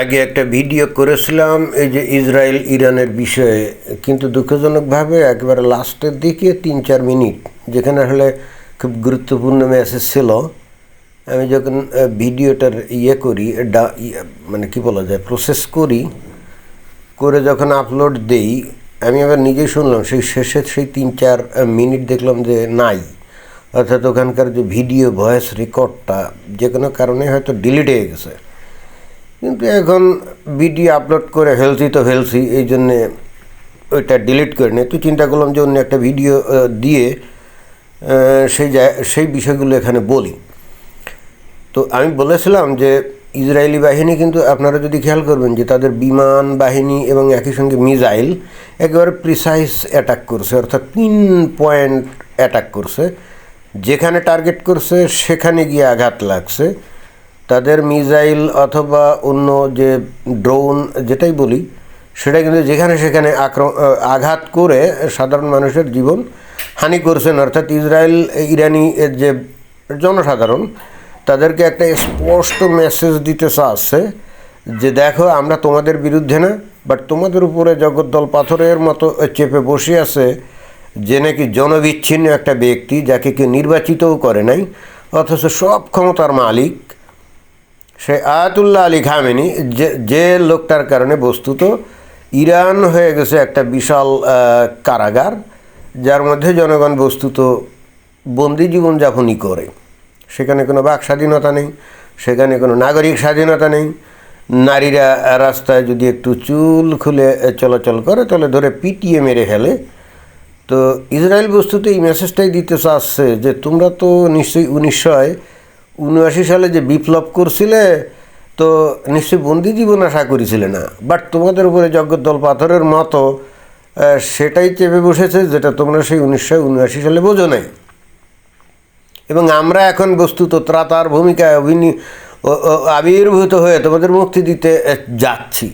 আগে একটা ভিডিও করেছিলাম, এই যে ইসরায়েল ইরানের বিষয়ে, কিন্তু দুঃখজনকভাবে একবারে লাস্টের দিকে তিন চার মিনিট, যেখানে হলে খুব গুরুত্বপূর্ণ মেসেজ ছিল, আমি যখন ভিডিওটার ইয়ে করি, ডা মানে কি বলা যায় প্রসেস করি, করে যখন আপলোড দেই, আমি আবার নিজেই শুনলাম, সেই শেষে সেই তিন চার মিনিট দেখলাম যে নাই। অর্থাৎ ওখানকার যে ভিডিও ভয়েস রেকর্ডটা যে কোনো কারণে হয়তো ডিলিট হয়ে গেছে। কিন্তু এখন ভিডিও আপলোড করে ফেলছি তো ফেলছি, এই জন্যে ওইটা ডিলিট করে নিই তুই চিন্তা করলাম যে অন্য একটা ভিডিও দিয়ে সেই সেই বিষয়গুলো এখানে বলি। তো আমি বলেছিলাম যে ইসরায়েলি বাহিনী কিন্তু আপনারা যদি খেয়াল করবেন যে তাদের বিমান বাহিনী এবং একই সঙ্গে মিসাইল একেবারে প্রিসাইজ অ্যাটাক করছে, অর্থাৎ পিন পয়েন্ট অ্যাটাক করছে। যেখানে টার্গেট করছে, সেখানে গিয়ে আঘাত লাগছে। তাদের মিসাইল অথবা অন্য যে ড্রোন যেটাই বলি, সেটা কিন্তু যেখানে সেখানে আঘাত করে সাধারণ মানুষের জীবন হানি করছেন। অর্থাৎ ইসরায়েল, ইরানি যে জনসাধারণ, তাদেরকে একটা স্পষ্ট মেসেজ দিতে চাচ্ছে যে, দেখো, আমরা তোমাদের বিরুদ্ধে না বাট তোমাদের উপরে জগদ্দল পাথরের মতো চেপে বসে আছে, যে নাকি জনবিচ্ছিন্ন একটা ব্যক্তি যাকে কেউ নির্বাচিতও করে নাই, অথচ সব ক্ষমতার মালিক সে আয়াতুল্লাহ আলী খামেনি, যে যে লোকটার কারণে বস্তুত ইরান হয়ে গেছে একটা বিশাল কারাগার, যার মধ্যে জনগণ বস্তুত বন্দি জীবনযাপনই করে। সেখানে কোনো বাক স্বাধীনতা নেই, সেখানে কোনো নাগরিক স্বাধীনতা নেই। নারীরা রাস্তায় যদি একটু চুল খুলে চলাচল করে, তাহলে ধরে পিটিয়ে মেরে ফেলে। তো ইসরায়েল বস্তুতে এই মেসেজটাই দিতে চাচ্ছে যে তোমরা তো নিশ্চয়ই উনিশশো উনআশি সালে যে বিপ্লব করছিলে, তো নিশ্চয়ই বন্দি জীবন আশা করেছিলে না। বাট তোমাদের উপরে জগদ্দল পাথরের মতো সেটাই চেপে বসেছে যেটা তোমরা সেই উনিশশো উনআশি সালে বোঝো নাই। এবং আমরা এখন বস্তুত ত্রাতার ভূমিকায় অভিনী আবির্ভূত হয়ে তোমাদের মুক্তি দিতে যাচ্ছি।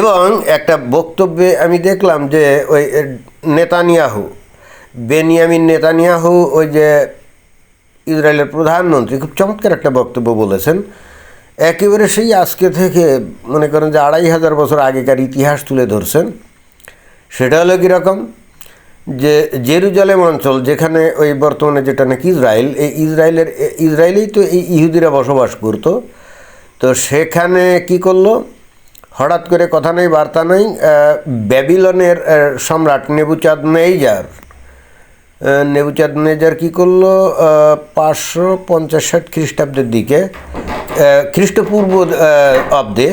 এবং একটা বক্তব্যে আমি দেখলাম যে ওই নেতানিয়াহু, বেনিয়ামিন নেতানিয়াহু ওই যে ইসরায়েলের প্রধানমন্ত্রী, খুব চমৎকার একটা বক্তব্য বলেছেন। একেবারে সেই আজকে থেকে মনে করেন যে আড়াই হাজার বছর আগেকার ইতিহাস তুলে ধরছেন। সেটা হলো কীরকম? যে জেরুজালেম অঞ্চল, যেখানে ওই বর্তমানে যেটা নাকি ইসরায়েল, এই ইসরায়েলের ইসরায়েলেই তো এই ইহুদিরা বসবাস করতো। তো সেখানে কি করল? হঠাৎ করে কথা নেই, বার্তা নেই ব্যাবিলনের সম্রাট নেবুচাঁদ নেইজার নেবুচাঁদ নেজার কী করল? পাঁচশো পঞ্চাশ ষাট খ্রিস্টাব্দের দিকে খ্রিস্টপূর্ব অব্দে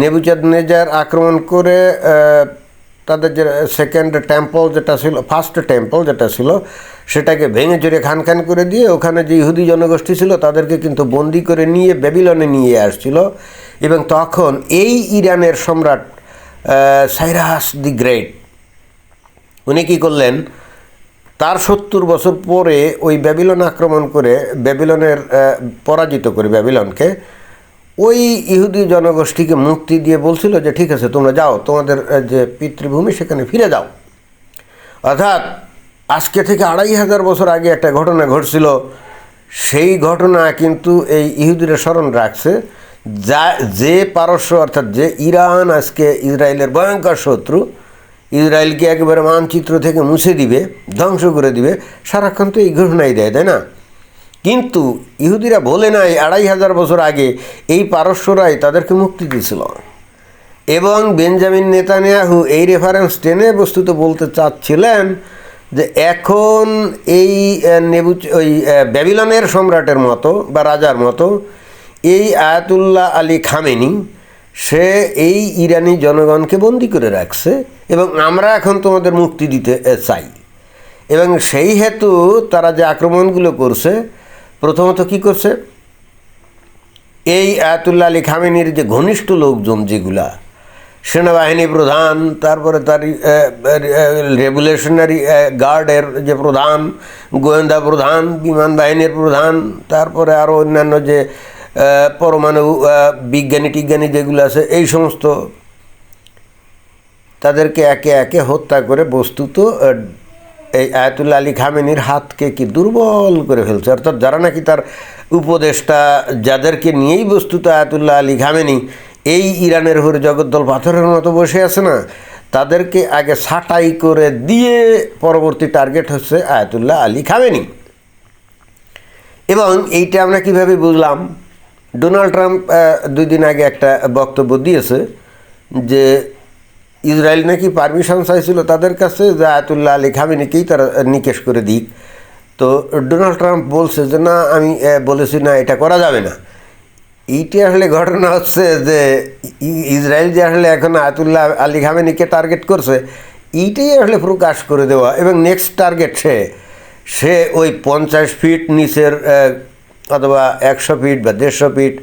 নেবুচাঁদ নেজার আক্রমণ করে তাদের যে সেকেন্ড টেম্পল যেটা ছিল ফার্স্ট টেম্পল যেটা ছিল, সেটাকে ভেঙে চুরে খান খান করে দিয়ে ওখানে যে ইহুদি জনগোষ্ঠী ছিল, তাদেরকে কিন্তু বন্দি করে নিয়ে ব্যাবিলনে নিয়ে আসছিল। এবং তখন এই ইরানের সম্রাট সাইরাস দি গ্রেট, উনি কী করলেন? তার সত্তর বছর পরে ওই ব্যাবিলন আক্রমণ করে ব্যাবিলনের পরাজিত করে ব্যাবিলনকে, ওই ইহুদি জনগোষ্ঠীকে মুক্তি দিয়ে বলছিল যে, ঠিক আছে, তোমরা যাও, তোমাদের যে পিতৃভূমি সেখানে ফিরে যাও। অর্থাৎ আজকে থেকে আড়াই হাজার বছর আগে একটা ঘটনা ঘটছিল। সেই ঘটনা কিন্তু এই ইহুদিরা স্মরণ রাখছে। যা, যে পারস্য, অর্থাৎ যে ইরান আজকে ইসরায়েলের ভয়ঙ্কর শত্রু ইসরায়েলকে একেবারে মানচিত্র থেকে মুছে দিবে, ধ্বংস করে দিবে, সারাক্ষণ তো এই ঘটনাই দেয়, তাই না? কিন্তু ইহুদিরা বলে নাই, আড়াই হাজার বছর আগে এই পারস্যরাই তাদেরকে মুক্তি দিয়েছিল। এবং বেঞ্জামিন নেতানিয়াহু এই রেফারেন্স টেনে বস্তুত বলতে চাচ্ছিলেন যে এখন এই নেবু ওই ব্যাবিলনের সম্রাটের মতো বা রাজার মতো এই আয়াতুল্লাহ আলী খামেনি সে এই ইরানি জনগণকে বন্দি করে রাখছে এবং আমরা এখন তোমাদের মুক্তি দিতে চাই। এবং সেই হেতু তারা যে আক্রমণগুলো করছে, প্রথমত কি করছে? এই আয়াতুল্লাহ আলী খামেনির যে ঘনিষ্ঠ লোকজন যেগুলা, সেনাবাহিনী প্রধান, তারপরে তার রেগুলেশনারি গার্ডের যে প্রধান, গোয়েন্দা প্রধান, বিমান বাহিনীর প্রধান, তারপরে আরও অন্যান্য যে পরমাণু বিজ্ঞানী, টিজ্ঞানী যেগুলো আছে, এই সমস্ত তাদেরকে একে একে হত্যা করে বস্তুত এই আয়াতুল্লাহ আলী খামেনির হাতকে কি দুর্বল করে ফেলছে। অর্থাৎ যারা নাকি তার উপদেষ্টা, যাদেরকে নিয়েই বস্তুত আয়াতুল্লাহ আলী খামেনি, এই ইরানের উপরে জগদ্দল পাথরের মতো বসে আছে না, তাদেরকে আগে ছাঁটাই করে দিয়ে পরবর্তী টার্গেট হচ্ছে আয়াতুল্লাহ আলী খামেনি। এবং এইটা আমরা কীভাবে বুঝলাম? ডোনাল্ড ট্রাম্প দুই দিন আগে একটা বক্তব্য দিয়েছে যে ইসরায়েল নাকি পারমিশন চাইছিল তাদের কাছে যে আয়াতুল্লাহ আলী খামেনিকেই তারা নিকেশ করে দিক। তো ডোনাল্ড ট্রাম্প বলছে যে, না, আমি বলেছি না, এটা করা যাবে না। এইটি আসলে ঘটনা হচ্ছে যে ইসরায়েল যে আসলে এখন আয়াতুল্লাহ আলী খামেনিকে টার্গেট করছে, এইটাই আসলে প্রকাশ করে দেওয়া এবং নেক্সট টার্গেট সে সে ওই পঞ্চাশ ফিট নিচের অথবা একশো ফিট বা দেড়শো ফিট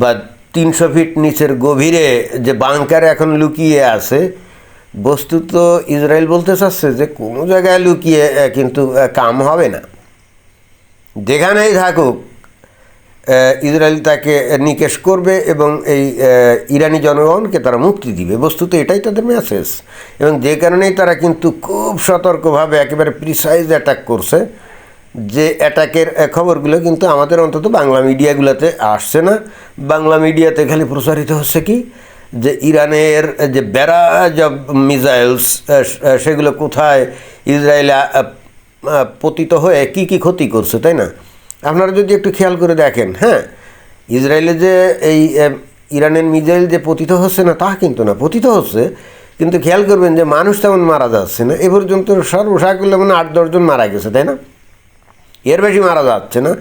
বা তিনশো ফিট নিচের গভীরে যে বাংকারে এখন লুকিয়ে আছে বস্তুত ইসরায়েল বলতে চাচ্ছে যে কোনো জায়গায় লুকিয়ে কিন্তু কাম হবে না। যেখানেই থাকুক ইসরায়েল তাকে নিকেশ করবে এবং এই ইরানি জনগণকে তারা মুক্তি দিবে। বস্তুত এটাই তাদের মেসেজ এবং যে কারণেই তারা কিন্তু খুব সতর্কভাবে একেবারে প্রিসাইজ অ্যাটাক করছে। যে অ্যাটাকের খবরগুলো কিন্তু আমাদের অন্তত বাংলা মিডিয়াগুলোতে আসছে না। বাংলা মিডিয়াতে খালি প্রচারিত হচ্ছে কি? যে ইরানের যে ব্যারাজ অব মিসাইলস সেগুলো কোথায় ইসরায়েলে পতিত হয়ে কি কি ক্ষতি করছে, তাই না? আপনারা যদি একটু খেয়াল করে দেখেন হ্যাঁ? ইসরায়েলে যে এই ইরানের মিসাইল যে পতিত হচ্ছে না, তা কিন্তু না, পতিত হচ্ছে। কিন্তু খেয়াল করবেন যে মানুষ তেমন মারা যাচ্ছে না। এ পর্যন্ত সর্বসা করলে মানে আট দশজন মারা গেছে, তাই না? এর বেশি মারা যাচ্ছে না।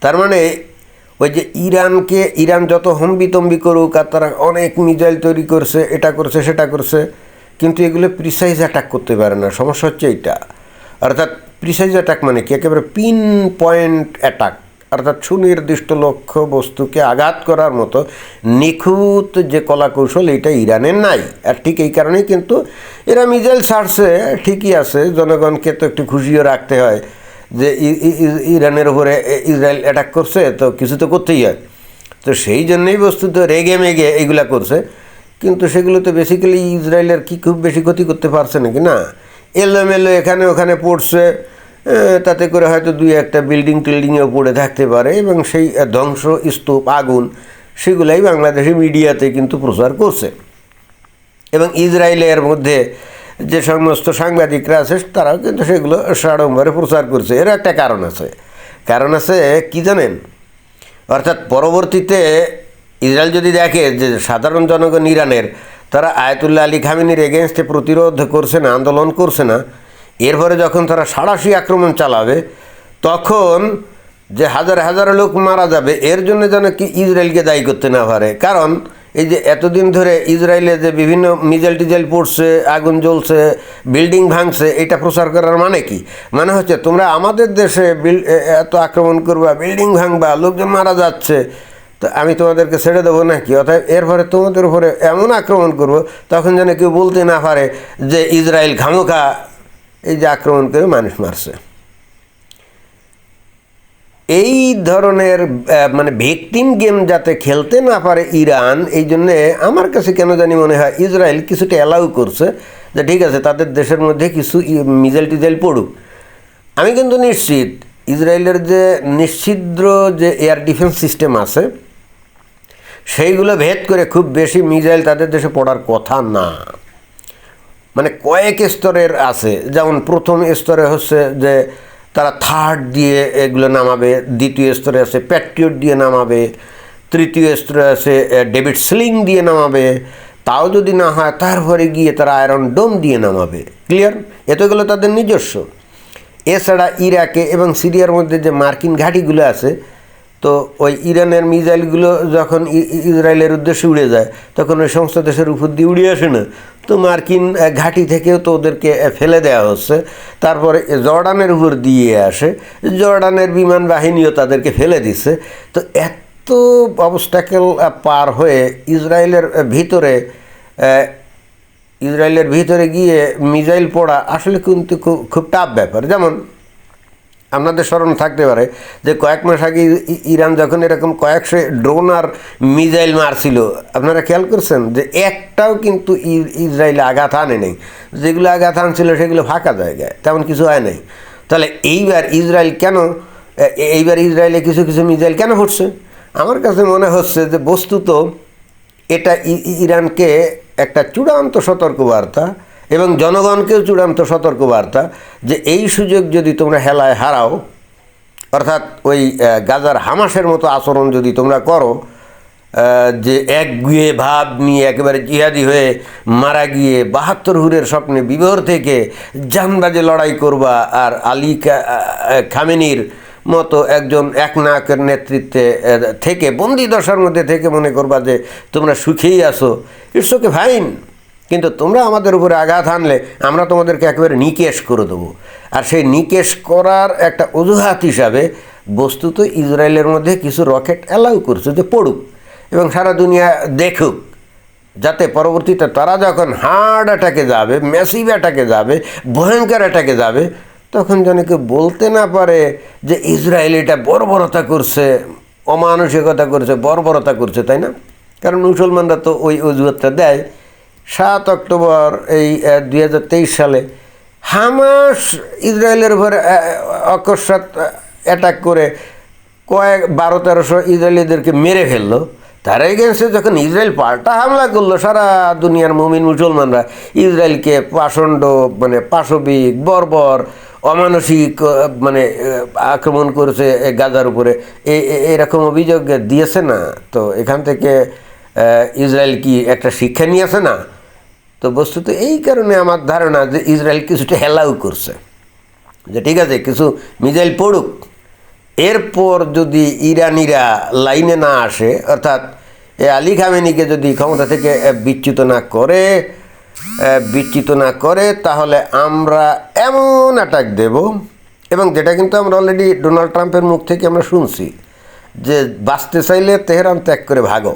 তার মানে ওই যে ইরানকে, ইরান যত হম্বিতম্বি করুক আর তারা অনেক মিজাইল তৈরি করছে, এটা করছে, সেটা করছে, কিন্তু এগুলো প্রিসাইজ অ্যাটাক করতে পারে না। সমস্যা হচ্ছে এইটা। অর্থাৎ প্রিসাইজ অ্যাটাক মানে কি? একেবারে পিন পয়েন্ট অ্যাটাক অর্থাৎ সুনির্দিষ্ট লক্ষ্য বস্তুকে আঘাত করার মতো নিখুঁত যে কলা কৌশল এটা ইরানের নাই। আর ঠিক এই কারণেই কিন্তু এরা মিজাইল ছাড়ছে, ঠিকই আছে, জনগণকে তো একটু খুশিও রাখতে হয়। যে ইরানের উপরে ইসরায়েল অ্যাটাক করছে, তো কিছু তো করতেই হয়। তো সেই জন্যই বস্তুত রেগে মেগে এইগুলা করছে। কিন্তু সেগুলো তো বেসিক্যালি ইসরায়েলের কি খুব বেশি ক্ষতি করতে পারছে নাকি? না। এলোমেলো এখানে ওখানে পড়ছে তাতে করে হয়তো দুই একটা বিল্ডিং টিল্ডিংয়েও পড়ে থাকতে পারে এবং সেই ধ্বংস স্তূপ, আগুন, সেগুলাই বাংলাদেশি মিডিয়াতে কিন্তু প্রচার করছে। এবং ইসরায়েলের মধ্যে যে সমস্ত সাংবাদিকরা আছে, তারাও কিন্তু সেগুলো সাড়ম্বরে প্রচার করছে। এর একটা কারণ আছে। কারণ আছে কি জানেন? অর্থাৎ পরবর্তীতে ইসরায়েল যদি দেখে যে সাধারণ জনগণ ইরানের, তারা আয়াতুল্লাহ আলী খামিনির এগেনস্টে প্রতিরোধ করছে না, আন্দোলন করছে না, এরপরে যখন তারা সাড়াশি আক্রমণ চালাবে, তখন যে হাজার হাজার লোক মারা যাবে, এর জন্য যেন কি ইসরায়েলকে দায়ী করতে না পারে। কারণ এই যে এতদিন ধরে ইসরায়েলে যে বিভিন্ন মিজেল টিজেল পড়ছে, আগুন জ্বলছে, বিল্ডিং ভাঙছে, এটা প্রচার করার মানে কি? মানে হচ্ছে তোমরা আমাদের দেশে বিল এত আক্রমণ করবা, বিল্ডিং ভাঙবা, লোকজন মারা যাচ্ছে, তো আমি তোমাদেরকে ছেড়ে দেবো নাকি? অর্থাৎ এরপরে তোমাদের উপরে এমন আক্রমণ করব, তখন যেন কেউ বলতে না পারে যে ইসরায়েল খামোখা এই যে আক্রমণ করে মানুষ মারছে। এই ধরনের মানে ভিকটিম গেম যাতে খেলতে না পারে ইরান, এই জন্যে আমার কাছে কেন জানি মনে হয় ইসরায়েল কিছুটা অ্যালাউ করছে যে ঠিক আছে, তাদের দেশের মধ্যে কিছু মিজাইল টিজাইল পড়ুক। আমি কিন্তু নিশ্চিত, ইসরায়েলের যে নিশ্চিদ্র যে এয়ার ডিফেন্স সিস্টেম আছে, সেইগুলো ভেদ করে খুব বেশি মিজাইল তাদের দেশে পড়ার কথা না। মানে কয়েক স্তরের আছে, যেমন প্রথম স্তরে হচ্ছে যে তারা থার্ড দিয়ে এগুলো নামাবে, দ্বিতীয় স্তরে আছে প্যাট্রিয়ট দিয়ে নামাবে, তৃতীয় স্তরে আছে ডেভিড স্লিং দিয়ে নামাবে, তাও যদি না হয় তারপরে গিয়ে তারা আয়রন ডোম দিয়ে নামাবে। ক্লিয়ার এতগুলো তাদের নিজস্ব। এছাড়া ইরাকে এবং সিরিয়ার মধ্যে যে মার্কিন ঘাঁটিগুলো আছে তো ওই ইরানের মিজাইলগুলো যখন ইসরায়েলের উদ্দেশ্যে উড়ে যায়, তখন ওই সমস্ত দেশের উপর দিয়ে উড়ে আসে না। তো মার্কিন ঘাঁটি থেকেও তো ওদেরকে ফেলে দেওয়া হচ্ছে। তারপরে জর্ডানের উপর দিয়ে আসে। জর্ডানের বিমান বাহিনীও তাদেরকে ফেলে দিচ্ছে তো এত অবস্টাকেল পার হয়ে ইসরায়েলের ভিতরে ইসরায়েলের ভিতরে গিয়ে মিজাইল পড়া আসলে কিন্তু খুব খুব টাফ ব্যাপার। যেমন আপনাদের স্মরণ থাকতে পারে যে কয়েক মাস আগে ইরান যখন এরকম কয়েকশো ড্রোন আর মিজাইল মারছিল, আপনারা খেয়াল করছেন? যে একটাও কিন্তু ইসরায়েলে আঘাত আনে নেই। যেগুলো আঘাত আনছিল সেগুলো ফাঁকা জায়গায়, তেমন কিছু হয় নাই। তাহলে এইবার ইসরায়েল কেন এইবার ইসরায়েলে কিছু কিছু মিজাইল কেন ফুটছে? আমার কাছে মনে হচ্ছে যে বস্তুত এটা ইরানকে একটা চূড়ান্ত সতর্কবার্তা এবং জনগণকেও চূড়ান্ত সতর্কবার্তা যে এই সুযোগ যদি তোমরা হেলায় হারাও, অর্থাৎ ওই গাজার হামাসের মতো আচরণ যদি তোমরা করো যে একগুয়ে ভাব নিয়ে একেবারে জিহাদি হয়ে মারা গিয়ে বাহাত্তর হুরের স্বপ্নে বিবর থেকে জানবাজে লড়াই করবা আর আলী খামেনির মতো একজন একনায়কের নেতৃত্বে থেকে বন্দি দশার মধ্যে থেকে মনে করবা যে তোমরা সুখেই আছো। It's okay fine. কিন্তু তোমরা আমাদের উপরে আঘাত আনলে আমরা তোমাদেরকে একেবারে নিকেশ করে দেবো। আর সেই নিকেশ করার একটা অজুহাত হিসাবে বস্তুত ইসরায়েলের মধ্যে কিছু রকেট অ্যালাউ করছে যে পড়ুক এবং সারা দুনিয়া দেখুক, যাতে পরবর্তীতে তারা যখন হার্ড অ্যাটাকে যাবে, ম্যাসিভ অ্যাটাকে যাবে, ভয়ঙ্কর অ্যাটাকে যাবে, তখন যেন কেউ বলতে না পারে যে ইসরায়েল এটা বর্বরতা করছে, অমানসিকতা করছে, বর্বরতা করছে, তাই না? কারণ মুসলমানরা তো ওই অজুহাতটা দেয়। সাত অক্টোবর এই দুই হাজার তেইশ সালে হামাস ইসরায়েলের উপরে অকস্মাৎ অ্যাটাক করে কয়েক বারো তেরোশো ইসরায়েলিদেরকে মেরে ফেলল। তার এগেনস্টে যখন ইসরায়েল পাল্টা হামলা করল, সারা দুনিয়ার মুমিন মুসলমানরা ইসরায়েলকে পাষণ্ড মানে পাশবিক, বর্বর, অমানসিক মানে আক্রমণ করেছে গাজার উপরে। এরকম অভিযোগ দিয়েছে না? তো এখান থেকে ইসরায়েল কি একটা শিক্ষা নিয়েছে না? তো বস্তুত এই কারণে আমার ধারণা যে ইসরায়েল কিছুটা হেলাও করছে। যে ঠিক আছে, কিছু মিজাইল পড়ুক। এরপর যদি ইরানিরা লাইনে না আসে, অর্থাৎ এ আলী খামেনিকে যদি ক্ষমতা থেকে বিচ্যুত না করে বিচ্যুত না করে, তাহলে আমরা এমন অ্যাটাক দেব, এবং যেটা কিন্তু আমরা অলরেডি ডোনাল্ড ট্রাম্পের মুখ থেকে আমরা শুনছি, যে বাঁচতে চাইলে তেহরান ত্যাগ করে ভাগো।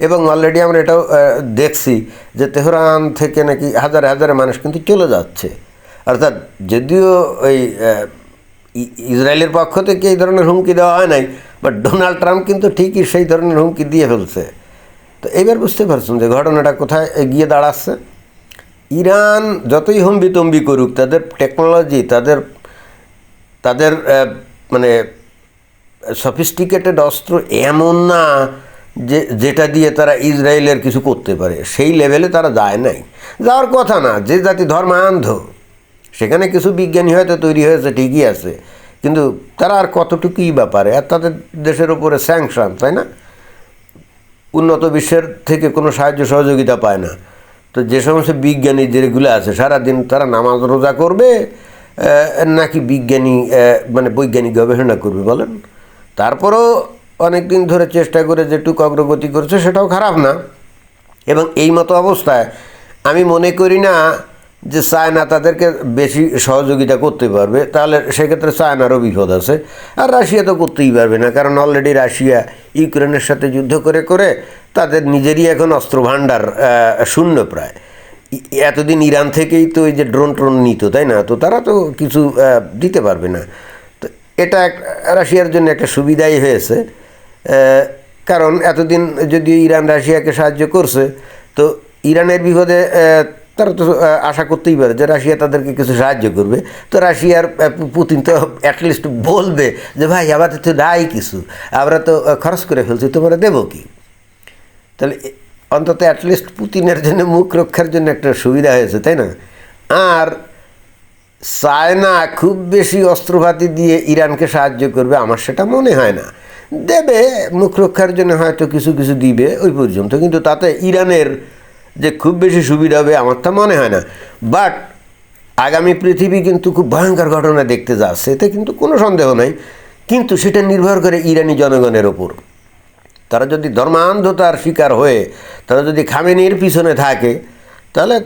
এবং অলরেডি আমরা এটাও দেখছি যে তেহরান থেকে নাকি হাজার হাজার মানুষ কিন্তু চলে যাচ্ছে। অর্থাৎ যদিও ওই ইসরায়েলের পক্ষ থেকে এই ধরনের হুমকি দেওয়া হয় নাই বাট ডোনাল্ড ট্রাম্প কিন্তু ঠিকই সেই ধরনের হুমকি দিয়ে ফেলছে। তো এবার বুঝতে পারছেন যে ঘটনাটা কোথায় গিয়ে দাঁড়াচ্ছে? ইরান যতই হম্বি তম্বি করুক, তাদের টেকনোলজি তাদের তাদের মানে সফিস্টিকেটেড অস্ত্র এমন না যে, যেটা দিয়ে তারা ইসরায়েলের কিছু করতে পারে, সেই লেভেলে তারা যায় নাই। যাওয়ার কথা না, যে জাতি ধর্মান্ধ, সেখানে কিছু বিজ্ঞানী হয়তো তৈরি হয়েছে, ঠিকই আছে, কিন্তু তারা আর কতটুকুই ব্যাপারে আর তাদের দেশের উপরে স্যাংশন, তাই না? উন্নত বিশ্বের থেকে কোনো সাহায্য সহযোগিতা পায় না। তো যে সমস্ত বিজ্ঞানী যেগুলো আছে, সারাদিন তারা নামাজ রোজা করবে নাকি বিজ্ঞানী মানে বৈজ্ঞানিক গবেষণা করবে, বলেন? তারপরেও অনেক দিন ধরে চেষ্টা করে যেটুকু অগ্রগতি করছে সেটাও খারাপ না। এবং এই মতো অবস্থায় আমি মনে করি না যে চায়না তাদেরকে বেশি সহযোগিতা করতে পারবে। তাহলে সেক্ষেত্রে চায়নারও বিপদ আছে। আর রাশিয়া তো করতেই পারবে না। কারণ অলরেডি রাশিয়া ইউক্রেনের সাথে যুদ্ধ করে করে তাদের নিজেরই এখন অস্ত্র ভাণ্ডার শূন্য প্রায়। এতদিন ইরান থেকেই তো এই যে ড্রোন ট্রোন নিত, তাই না? তো তারা তো কিছু দিতে পারবে না। তো এটা রাশিয়ার জন্য একটা সুবিধাই হয়েছে। কারণ এতদিন যদি ইরান রাশিয়াকে সাহায্য করছে, তো ইরানের বিপদে তারা তো আশা করতেই পারে যে রাশিয়া তাদেরকে কিছু সাহায্য করবে। তো রাশিয়ার পুতিন তো অ্যাটলিস্ট বলবে যে, ভাই আমাদের তো নাই কিছু, আমরা তো খরচ করে ফেলছি, তোমরা দেবো কি? তাহলে অন্তত অ্যাটলিস্ট পুতিনের জন্য মুখ রক্ষার জন্য একটা সুবিধা হয়েছে, তাই না? আর চায়না খুব বেশি অস্ত্রপাতি দিয়ে ইরানকে সাহায্য করবে, আমার সেটা মনে হয় না। দেবে, মুখ রক্ষার জন্য হয়তো কিছু কিছু দিবে ওই পর্যন্ত। কিন্তু তাতে ইরানের যে খুব বেশি সুবিধা হবে, আমার তা মনে হয় না। বাট আগামী পৃথিবী কিন্তু খুব ভয়ঙ্কর ঘটনা দেখতে যাচ্ছে, এতে কিন্তু কোনো সন্দেহ নাই। কিন্তু সেটা নির্ভর করে ইরানি জনগণের ওপর। তারা যদি ধর্মান্ধতার শিকার হয়ে, তারা যদি খামেনির পিছনে থাকে, তাহলে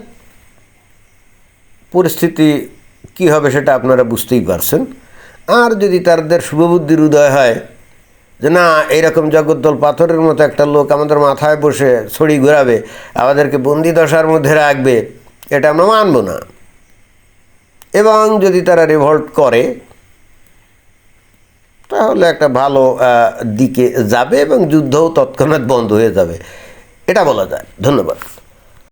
পরিস্থিতি কি হবে সেটা আপনারা বুঝতেই পারছেন। আর যদি তাদের শুভবুদ্ধির উদয় হয় যে না, এইরকম জগদ্দল পাথরের মতো একটা লোক আমাদের মাথায় বসে ছড়ি ঘোরাবে, আমাদেরকে বন্দি দশার মধ্যে রাখবে, এটা আমরা মানব না। এবং যদি তারা রিভল্ট করে, তাহলে একটা ভালো দিকে যাবে এবং যুদ্ধও তৎক্ষণাৎ বন্ধ হয়ে যাবে। এটা বলা যায়। ধন্যবাদ।